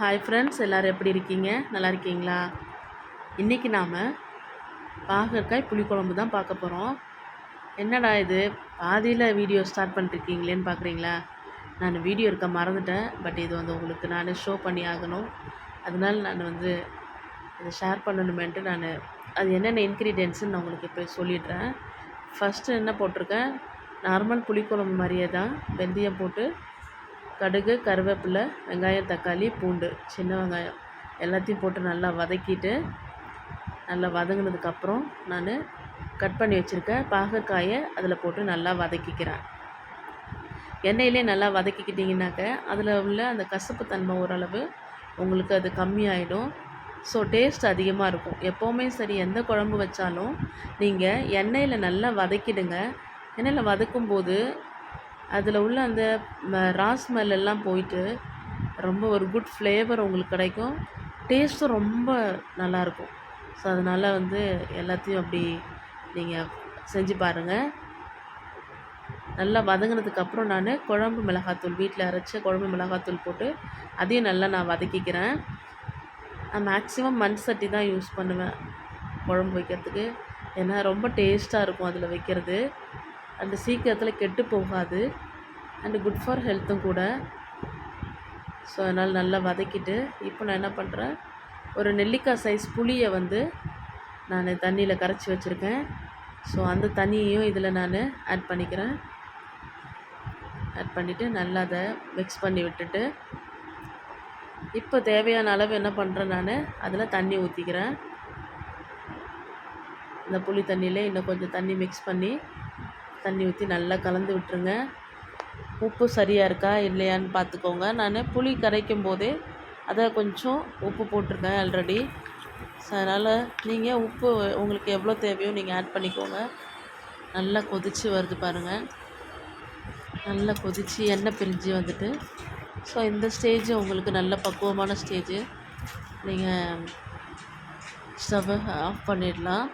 Hi friends எல்லோரும் எப்படி இருக்கீங்க? நல்லா இருக்கீங்களா? இன்றைக்கி நாம் பாகற்காய் புளிக்குழம்பு தான் பார்க்க போகிறோம் என்னடா இது? பாதியில் வீடியோ ஸ்டார்ட் பண்ணிருக்கீங்களேன்னு பார்க்குறீங்களா நான் வீடியோ இருக்க மறந்துட்டேன். பட் இது வந்து உங்களுக்கு நான் ஷோ பண்ணி ஆகணும். அதனால நான் வந்து இதை ஷேர் பண்ணணுமேன்ட்டு நான் அது என்னென்ன இன்க்ரீடியன்ட்ஸுன்னு நான் உங்களுக்கு இப்போ சொல்லிடுறேன். ஃபஸ்ட்டு என்ன போட்டிருக்கேன்? நார்மல் புளிக்குழம்பு மாதிரியே தான் வெந்தயம் போட்டு கடுகு கருவேப்பிலை வெங்காயம் தக்காளி பூண்டு சின்ன வெங்காயம் எல்லாத்தையும் போட்டு நல்லா வதக்கிட்டு நல்லா வதங்கினதுக்கப்புறம் நான் கட் பண்ணி வச்சுருக்க பாகற்காயை அதில் போட்டு நல்லா வதக்கிக்கிறேன். எண்ணெயிலே நல்லா வதக்கிக்கிட்டிங்கனாக்க அதில் உள்ள அந்த கசப்பு தன்மை ஓரளவு உங்களுக்கு அது கம்மியாயிடும். ஸோ டேஸ்ட் அதிகமாக இருக்கும். எப்போவுமே சரி எந்த குழம்பு வச்சாலும் நீங்கள் எண்ணெயில் நல்லா வதக்கிடுங்க. எண்ணெயில் வதக்கும்போது அதில் உள்ள அந்த ம- ரா ஸ்மெல் எல்லாம் போயிட்டு ரொம்ப ஒரு குட் ஃப்ளேவர் உங்களுக்கு கிடைக்கும். டேஸ்ட்டும் ரொம்ப நல்லாயிருக்கும் ஸோ அதனால் வந்து எல்லாத்தையும் அப்படி நீங்கள் செஞ்சு பாருங்கள் நல்லா வதங்கினதுக்கப்புறம் நான் குழம்பு மிளகாத்தூள் வீட்டில் அரைச்ச குழம்பு மிளகாத்தூள் போட்டு அதையும் நல்லா நான் வதக்கிக்கிறேன். நான் மேக்ஸிமம் மண் சட்டி தான் யூஸ் பண்ணுவேன் குழம்பு வைக்கிறதுக்கு. ஏன்னா ரொம்ப டேஸ்ட்டாக இருக்கும் அதில் வைக்கிறது. அண்டு சீக்கிரத்தில் கெட்டு போகாது. அண்டு குட் ஃபார் ஹெல்த்தும் கூட. ஸோ அதனால் நல்லா வதக்கிட்டு இப்போ நான் என்ன பண்ணுறேன் ஒரு நெல்லிக்காய் சைஸ் புளியை வந்து நான் தண்ணியில் கரைச்சி வச்சுருக்கேன். ஸோ அந்த தண்ணியையும் இதில் நான் ஆட் பண்ணிக்கிறேன். ஆட் பண்ணிவிட்டு நல்லா அதை மிக்ஸ் பண்ணி விட்டுட்டு இப்போ தேவையான அளவு என்ன பண்ணுறேன் நான்? அதில் தண்ணி ஊற்றிக்கிறேன் இந்த புளி தண்ணியிலே இன்னும் கொஞ்சம் தண்ணி மிக்ஸ் பண்ணி தண்ணி ஊற்றி நல்லா கலந்து விட்டுருங்க. உப்பு சரியாக இருக்கா இல்லையான்னு பார்த்துக்கோங்க நான் புளி கரைக்கும் போதே அதை கொஞ்சம் உப்பு போட்டிருக்கேன் ஆல்ரெடி ஸோ அதனால் நீங்கள் உப்பு உங்களுக்கு எவ்வளோ தேவையோ நீங்கள் ஆட் பண்ணிக்கோங்க. நல்லா கொதித்து வருது பாருங்கள் நல்லா கொதித்து எண்ணெய் பிரிஞ்சு வந்துட்டு. ஸோ இந்த ஸ்டேஜ் உங்களுக்கு நல்ல பக்குவமான ஸ்டேஜு நீங்கள் ஸ்டவ்வை ஆஃப் பண்ணிடலாம்.